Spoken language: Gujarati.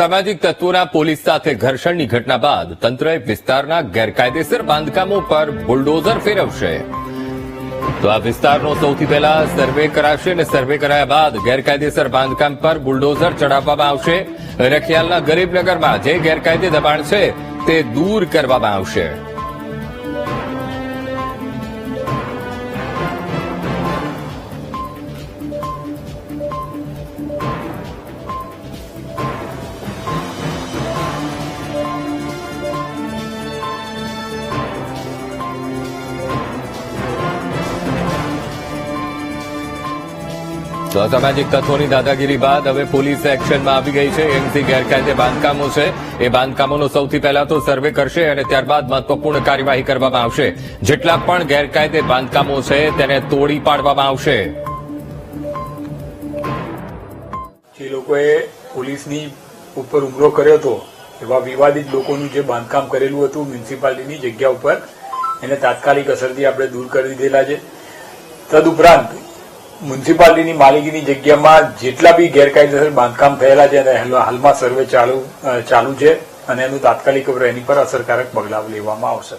સામાજિક તત્વોના પોલીસ સાથે ઘર્ષણની ઘટના બાદ તંત્રએ વિસ્તારના ગેરકાયદેસર બાંધકામો પર બુલડોઝર ફેરવશે. તો આ વિસ્તારનો સૌથી પહેલા સર્વે કરાશે અને સર્વે કરાયા બાદ ગેરકાયદેસર બાંધકામ પર બુલડોઝર ચડાવવામાં આવશે. રખિયાલના ગરીબનગરમાં જે ગેરકાયદે દબાણ છે, તે દૂર કરવામાં આવશે. તો અસામાજિક તત્વોની દાદાગીરી બાદ હવે પોલીસ એક્શનમાં આવી ગઈ છે. એમસી ગેરકાયદે બાંધકામો છે. એ બાંધકામોનો સૌથી પહેલા તો સર્વે કરશે અને ત્યારબાદ મહત્વપૂર્ણ કાર્યવાહી કરવામાં આવશે. જેટલા પણ ગેરકાયદે બાંધકામો છે, તેને તોડી પાડવામાં આવશે. જે લોકોએ પોલીસની ઉપર હુમલો કર્યો હતો, એવા વિવાદિત લોકોનું જે બાંધકામ કરેલું હતું મ્યુનિસિપાલિટીની જગ્યા ઉપર, એને તાત્કાલિક અસરથી આપણે દૂર કરી દીધેલા છે. તદુપરાંત મ્યુનિસિપાલિટીની માલિકીની જગ્યામાં જેટલા બી ગેરકાયદેસર બાંધકામ થયેલા છે અને હાલ- હાલમાં સર્વે ચાલુ ચાલુ છે અને એનું તાત્કાલિક એની પર અસરકારક પગલાં લેવામાં આવશે.